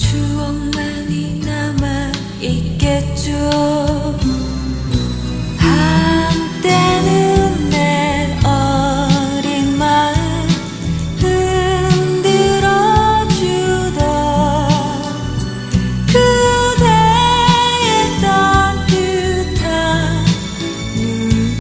추억만이 남아 있겠죠.